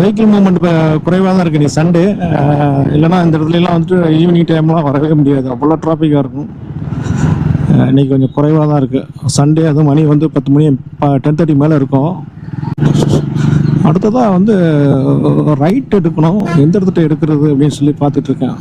Vehicle movement இப்போ குறைவாக தான் இருக்குது நீ சண்டே இல்லைன்னா இந்த இடத்துலலாம் வந்துட்டு ஈவினிங் டைம்லாம் வரவே முடியாது. அவ்வளோ டிராஃபிக்காக இருக்கும். இன்றைக்கி இன்னைக்கு கொஞ்சம் குறைவாக தான் இருக்குது சண்டே அதுவும் மணி வந்து பத்து மணி டென் தேர்ட்டி மேலே இருக்கும். அடுத்ததாக வந்து ரைட் எடுக்கணும். எந்த இடத்துல எடுக்கிறது அப்படின்னு சொல்லி பார்த்துட்ருக்கேன்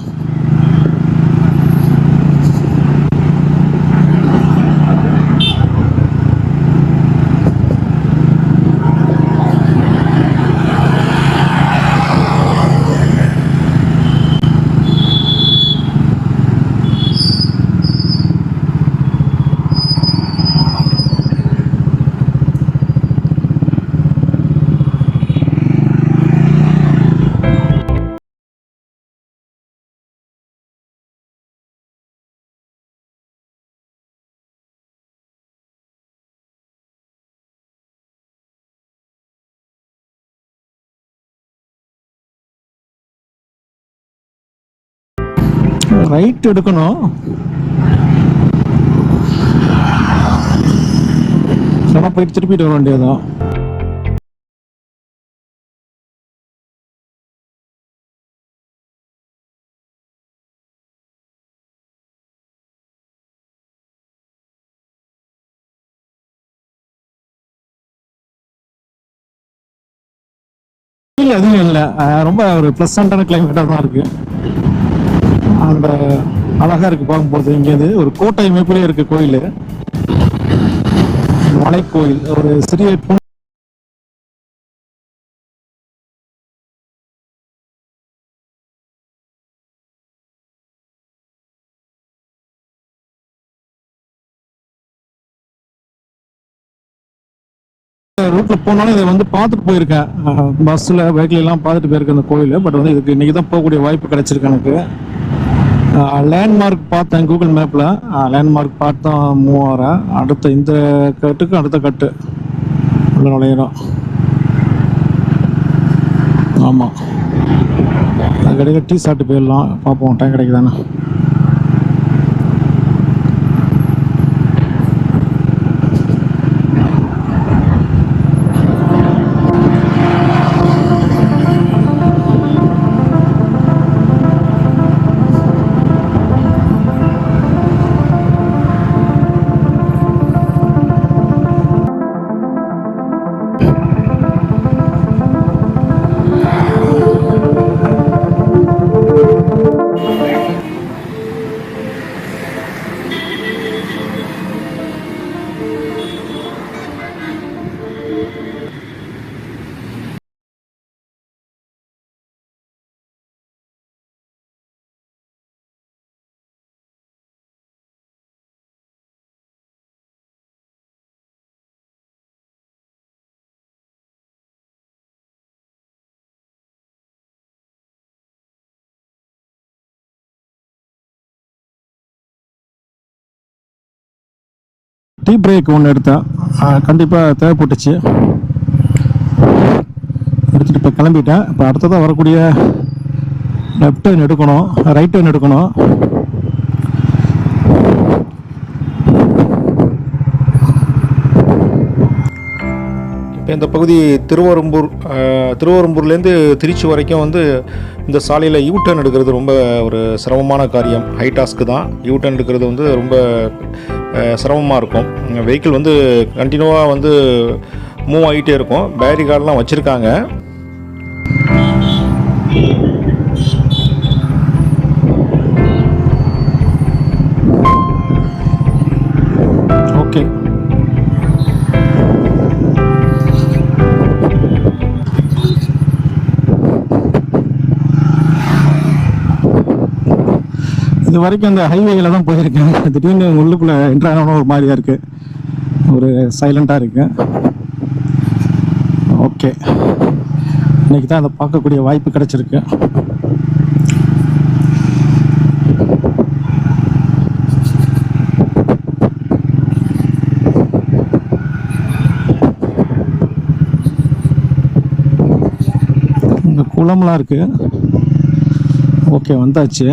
ரைட் எடுக்கணும். சொன்னா போயிட்டு திருப்பிட்டு வர வேண்டியதுதான். இல்லை எதுவும் இல்லை. ரொம்ப ஒரு ப்ளசண்டான கிளைமேட்டாக தான் இருக்கு. அந்த அழகா இருக்கு பார்க்கும்போது. இங்கேருந்து ஒரு கோட்டை அமைப்பிலே இருக்கு கோயில். மலைக்கோயில் ஒரு சிறிய ரூட்ல போனாலும் இதை வந்து பார்த்துட்டு போயிருக்கேன். பஸ்ஸில் பைக்ல எல்லாம் பார்த்துட்டு போயிருக்கேன் அந்த கோயில். பட் வந்து இதுக்கு இன்னைக்கு தான் போகக்கூடிய வாய்ப்பு கிடைச்சிருக்கு எனக்கு. லேண்ட்மார்க் பார்த்தேன் கூகுள் மேப்பில் லேண்ட்மார்க் பார்த்தோம் மூவாயிரம். அடுத்த இந்த கட்டுக்கு அடுத்த கட்டு. உள்ள நுழையிறோம். ஆமாம் அது கிடைக்க டீ சாப்பிட்டு போயிடலாம். பார்ப்போம் டைம் கிடைக்குதானே டீ பிரேக் ஒன்று எடுத்தேன் கண்டிப்பாக தேவைப்பட்டுச்சு. எடுத்துகிட்டு இப்போ கிளம்பிட்டேன். இப்போ அடுத்ததாக வரக்கூடிய லெஃப்ட் டர்ன் எடுக்கணும் ரைட் டர்ன் எடுக்கணும். இப்போ இந்த பகுதி திருவரம்பூர் அஹ், திருவரம்பூர்லேருந்து திருச்சி வரைக்கும் வந்து இந்த சாலையில் யூ டர்ன் எடுக்கிறது ரொம்ப ஒரு சிரமமான காரியம். ஹை டாஸ்க்கு தான். யூ டர்ன் எடுக்கிறது வந்து ரொம்ப சிரமமாக இருக்கும். வெஹிக்கிள் வந்து கண்டினியூவாக வந்து மூவ் ஆகிட்டே இருக்கும். பேரிகார்டெலாம் வச்சுருக்காங்க. இது வரைக்கும் அந்த ஹைவேல தான் போயிருக்கேன். திடீர்னு உள்ளுக்குள்ள என்ட்ரான ஒரு மாதிரியா இருக்கு. ஒரு சைலண்டா இருக்கு. ஓகே இன்னைக்கு தான் அதை பார்க்கக்கூடிய வாய்ப்பு கிடைச்சிருக்கு. குளம்லாம் இருக்கு. ஓகே வந்தாச்சு.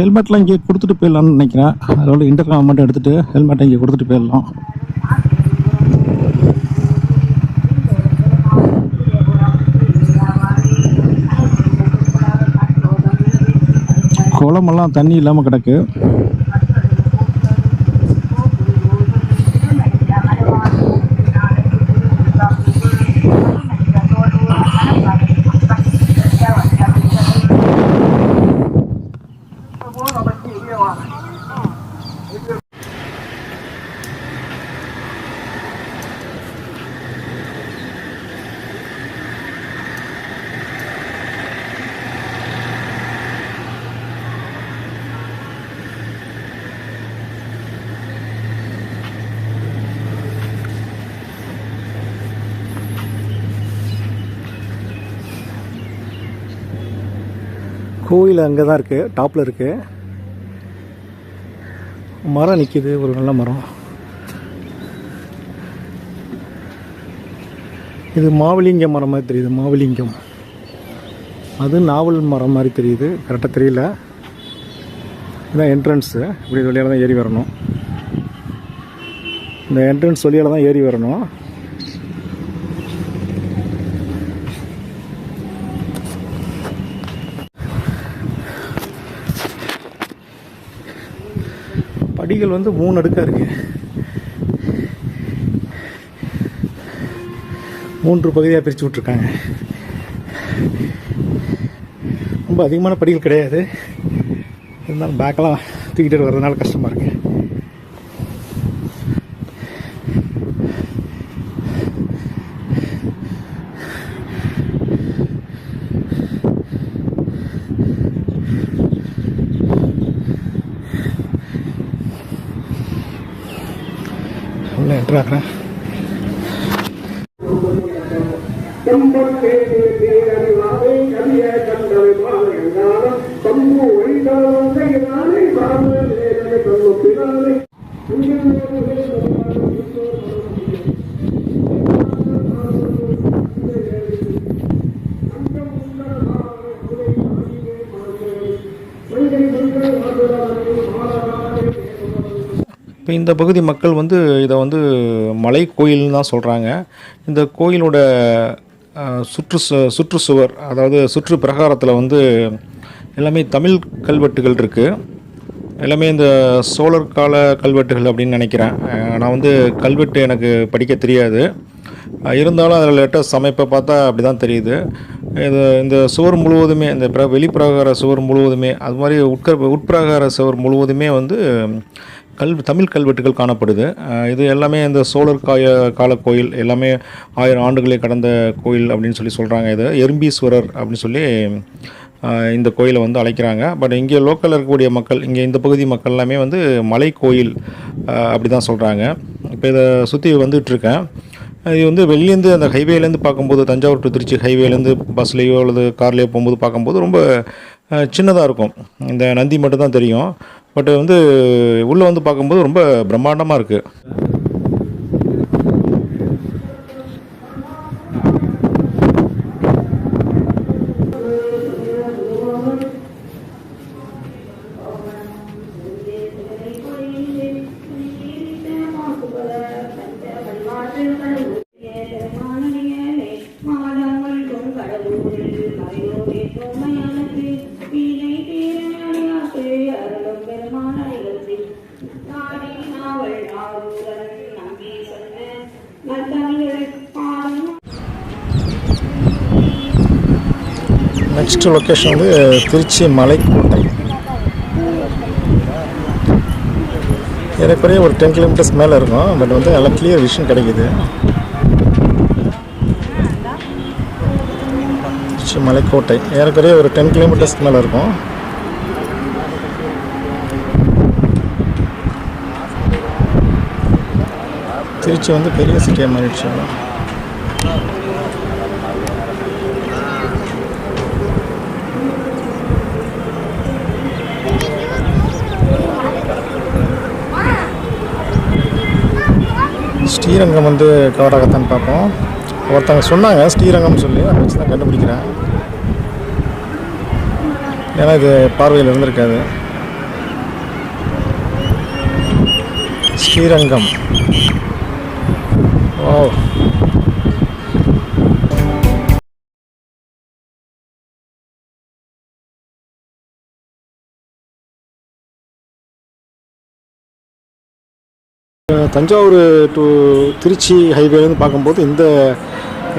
ஹெல்மெட்லாம் இங்கே கொடுத்துட்டு போயிடலாம்னு நினைக்கிறேன். அதோட இன்டர்காம் மட்டும் எடுத்துகிட்டு ஹெல்மெட்டை இங்கே கொடுத்துட்டு போயிடலாம். குளமெல்லாம் தண்ணி இல்லாமல் கிடக்கு. கோயில் அங்கே தான் இருக்குது டாப்பில் இருக்குது மரம் நிற்கிது ஒரு நல்ல மரம். இது மாவலிங்க மரம் மாதிரி தெரியுது. மாவலிங்கம். அது நாவல் மரம் மாதிரி தெரியுது. கரெக்டாக தெரியல. இதுதான் என்ட்ரன்ஸு இப்படி வழியால் தான் ஏறி வரணும். இந்த என்ட்ரன்ஸ் வழியால் தான் ஏறி வரணும். கோயில் வந்து மூணு அடுக்காக இருக்கு. மூன்று பகுதியாக பிரித்து விட்ருக்காங்க ரொம்ப அதிகமான படிகள் கிடையாது. இருந்தாலும் பேக்கெல்லாம் தூக்கிட்டு வர்றதுனால கஷ்டமாக இருக்குது रख रहे हैं। இப்போ இந்த பகுதி மக்கள் வந்து இதை வந்து மலை கோயில்னு தான் சொல்கிறாங்க இந்த கோயிலோட சுற்று சு- சுற்றுச்சுவர் அதாவது சுற்று பிரகாரத்தில் வந்து எல்லாமே தமிழ் கல்வெட்டுகள் இருக்குது எல்லாமே இந்த சோழர் கால கல்வெட்டுகள் அப்படின்னு நினைக்கிறேன். நான் வந்து கல்வெட்டு எனக்கு படிக்க தெரியாது. இருந்தாலும் அதில் லேட்டஸ்ட் அமைப்பை பார்த்தா அப்படி தான் தெரியுது. இது இந்த சுவர் முழுவதுமே இந்த பிர வெளிப்பிரகார சுவர் முழுவதுமே அது மாதிரி உட்கர் உட்பிரகார சுவர் முழுவதுமே வந்து கல் தமிழ் கல்வெட்டுகள் காணப்படுது. இது எல்லாமே இந்த சோழர் காய கால கோயில் எல்லாமே ஆயிரம் ஆண்டுகளை கடந்த கோயில் அப்படின்னு சொல்லி சொல்கிறாங்க இது. எறும்பீஸ்வரர் அப்படின்னு சொல்லி இந்த கோயிலை வந்து அழைக்கிறாங்க. பட் இங்கே லோக்கலில் இருக்கக்கூடிய மக்கள் இங்கே இந்த பகுதி மக்கள் எல்லாமே வந்து மலை கோயில் அப்படி தான் சொல்கிறாங்க இப்போ இதை சுற்றி வந்துட்டுருக்கேன். இது வந்து வெளிலேருந்து அந்த ஹைவேலேருந்து பார்க்கும்போது தஞ்சாவூர் டு திருச்சி ஹைவேலேருந்து பஸ்லேயோ அல்லது கார்லேயோ போகும்போது பார்க்கும்போது ரொம்ப சின்னதாக இருக்கும். இந்த நந்தி மட்டும் தான் தெரியும். பட் வந்து உள்ளே வந்து பார்க்கும்போது ரொம்ப பிரம்மாண்டமாக இருக்குது you. நெக்ஸ்ட் லொக்கேஷன் வந்து திருச்சி மலைக்கோட்டை. ஏறக்குறைய ஒரு டென் கிலோமீட்டர்ஸ் மேலே இருக்கும். பட் வந்து நல்லா கிளியர் விஷன் கிடைக்குது. திருச்சி மலைக்கோட்டை. ஏறக்குறைய ஒரு டென் கிலோமீட்டர்ஸ்க்கு மேலே இருக்கும். திருச்சி வந்து பெரிய சிட்டியாக மாறிடுச்சு. ஸ்ரீரங்கம் வந்து கவர் ஆகத்தான் பார்ப்போம். ஒருத்தவங்க சொன்னாங்க ஸ்ரீரங்கம் சொல்லி அதை வச்சு தான் கண்டுபிடிக்கிறேன். ஏன்னா இது பார்வையில் இருந்திருக்காது. ஸ்ரீரங்கம். ஓ தஞ்சாவூர் டு திருச்சி ஹைவேலேருந்து பார்க்கும்போது இந்த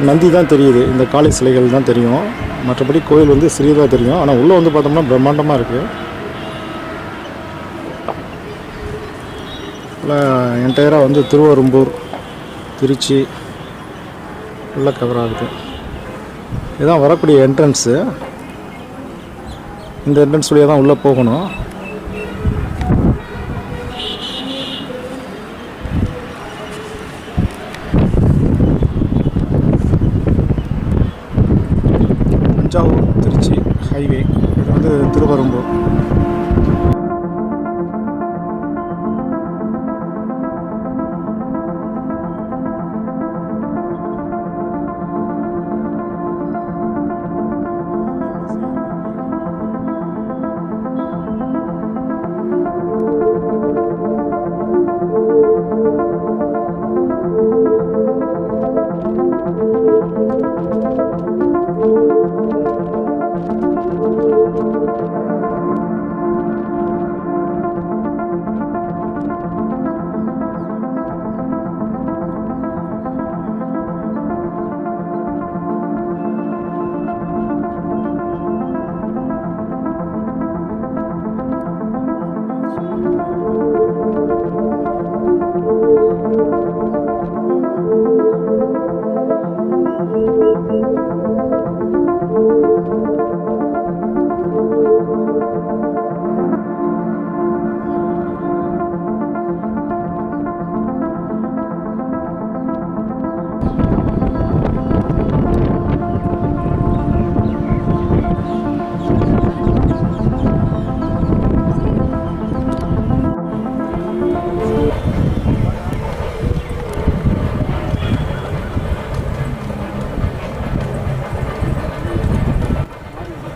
நந்தி தான் தெரியுது. இந்த காளி சிலைகள் தான் தெரியும். மற்றபடி கோயில் வந்து சிறியதாக தெரியும். ஆனால் உள்ளே வந்து பார்த்தோம்னா பிரம்மாண்டமாக இருக்குது என்டையராக வந்து திருவரும்பூர் திருச்சி ஃபுல்லாக கவர் ஆகுது. இதுதான் வரக்கூடிய என்ட்ரன்ஸு இந்த என்ட்ரன்ஸ் வழியாக தான் உள்ளே போகணும்.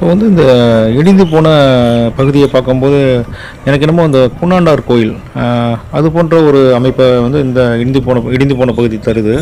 இப்போ வந்து இந்த இடிந்து போன பகுதியை பார்க்கும்போது எனக்கு என்னமோ அந்த குன்னாண்டார் கோயில் அது போன்ற ஒரு அமைப்பை வந்து இந்த இடிந்து போன இடிந்து போன பகுதி தருது.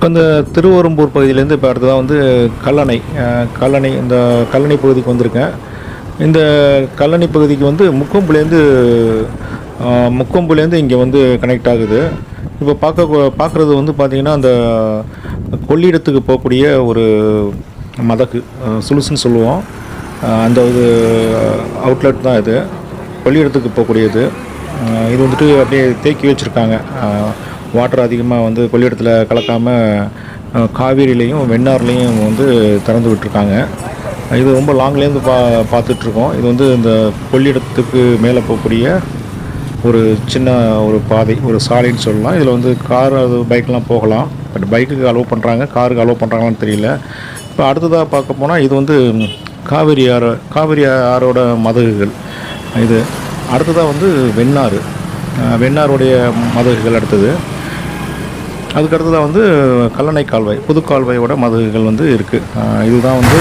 இப்போ இந்த திருவெரும்பூர் பகுதியிலேருந்து இப்போ அடுத்ததாக வந்து கல்லணை கல்லணை இந்த கல்லணை பகுதிக்கு வந்திருக்கேன். இந்த கல்லணை பகுதிக்கு வந்து முக்கொம்புலேருந்து முக்கொம்புலேருந்து இங்கே வந்து கனெக்ட் ஆகுது. இப்போ பார்க்க பார்க்குறது வந்து பார்த்திங்கன்னா அந்த கொள்ளிடத்துக்கு போகக்கூடிய ஒரு மதகு சுலுசுன்னு சொல்லுவோம். அந்த ஒரு அவுட்லெட் தான் இது. கொள்ளிடத்துக்கு போகக்கூடியது. இது வந்துட்டு அப்படியே தேக்கி வச்சுருக்காங்க. வாட்டர் அதிகமாக வந்து கொள்ளிடத்தில் கலக்காமல் காவேரியிலையும் வெண்ணாறுலையும் வந்து திறந்து விட்டுருக்காங்க. இது ரொம்ப லாங்லேருந்து பா பார்த்துட்ருக்கோம். இது வந்து இந்த கொள்ளிடத்துக்கு மேலே போகக்கூடிய ஒரு சின்ன ஒரு பாதை ஒரு சாலைன்னு சொல்லலாம். இதில் வந்து கார் அது பைக்லாம் போகலாம். பட் பைக்குக்கு அலோவ் பண்ணுறாங்க காருக்கு அலோவ் பண்ணுறாங்களான்னு தெரியல. இப்போ அடுத்ததாக பார்க்க போனால் இது வந்து காவிரி ஆறு காவிரி ஆறோட மதகுகள். இது அடுத்ததாக வந்து வெண்ணாறு. வெண்ணாருடைய மதகுகள் அடுத்தது. அதுக்கு அடுத்ததாக வந்து கல்லணை கால்வாய் புது கால்வாயோட மதகுகள் வந்து இருக்குது இதுதான் வந்து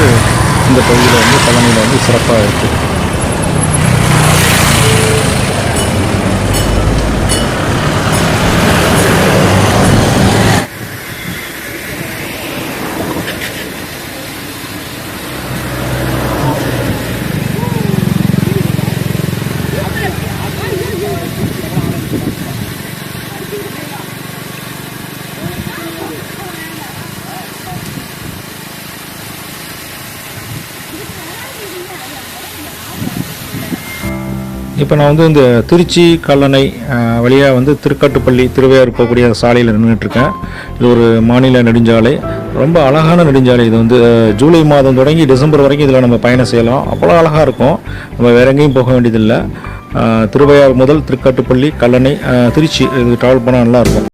இந்த பகுதியில் வந்து கல்லணையில் வந்து சிறப்பாக இருக்குது இப்போ நான் வந்து இந்த திருச்சி கல்லணை வழியாக வந்து திருக்காட்டுப்பள்ளி திருவையாறு போகக்கூடிய சாலையில் நின்றுட்டுருக்கேன் இது ஒரு மாநில நெடுஞ்சாலை. ரொம்ப அழகான நெடுஞ்சாலை இது வந்து. ஜூலை மாதம் தொடங்கி டிசம்பர் வரைக்கும் இதில் நம்ம பயணம் செய்யலாம். அவ்வளோ அழகாக இருக்கும். நம்ம வேற எங்கேயும் போக வேண்டியதில்லை. திருவையார் திருவையாறு முதல் திருக்காட்டுப்பள்ளி கல்லணை திருச்சி. இது ட்ராவல் பண்ணால் நல்லாயிருக்கும்